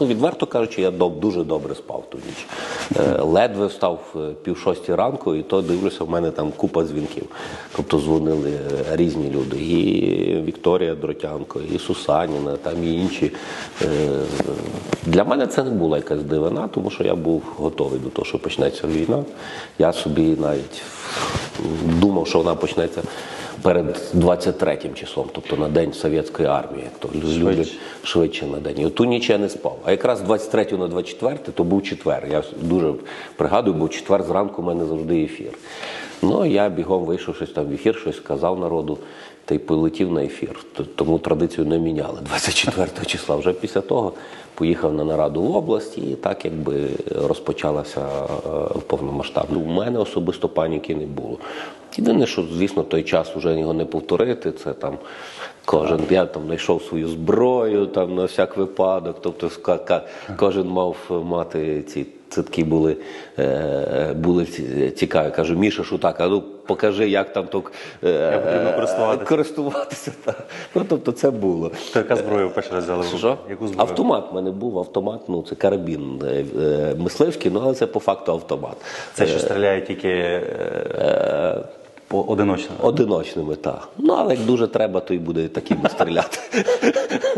Ну, Відверто кажучи, я дуже добре спав ту ніч. Е, Ледве встав е, пів шостій ранку, і то дивлюся, в мене там купа дзвінків. Тобто дзвонили е, різні люди. І Вікторія Дротянко, і Сусаніна, там і інші. Для мене це не була якась дивина, тому що я був готовий до того, що почнеться війна. Я собі навіть думав, що вона почнеться перед 23 числом, тобто на день совєтської армії, як то люблять швидше на день. І ту ніч я не спав. А якраз з 23 на 24 то був четвер. Я дуже пригадую, бо четвер зранку у мене завжди ефір. Ну я бігом вийшов щось там в ефір, щось сказав народу. Та й полетів на ефір. Тому традицію не міняли 24 числа. Вже після того поїхав на нараду в область і так якби розпочалася е, повномасштабна. У мене особисто паніки не було. Єдине, що звісно, той час вже його не повторити. Це там кожен я там знайшов свою зброю там на всяк випадок. Тобто кожен мав мати ці. Це такі були, е, були цікаві. Кажу, Міша Шутак, а ну покажи, як там то е, користуватися. користуватися. Так. Ну, тобто це було. То яка зброя ви перший раз взяли? Що? Яку зброю? Автомат в мене був, автомат, ну це карабін е, е, мисливський, ну але це по факту автомат. Це що стріляє тільки е, поодиночно. Одиночними, так. Ну, але як дуже треба, то й буде такими стріляти.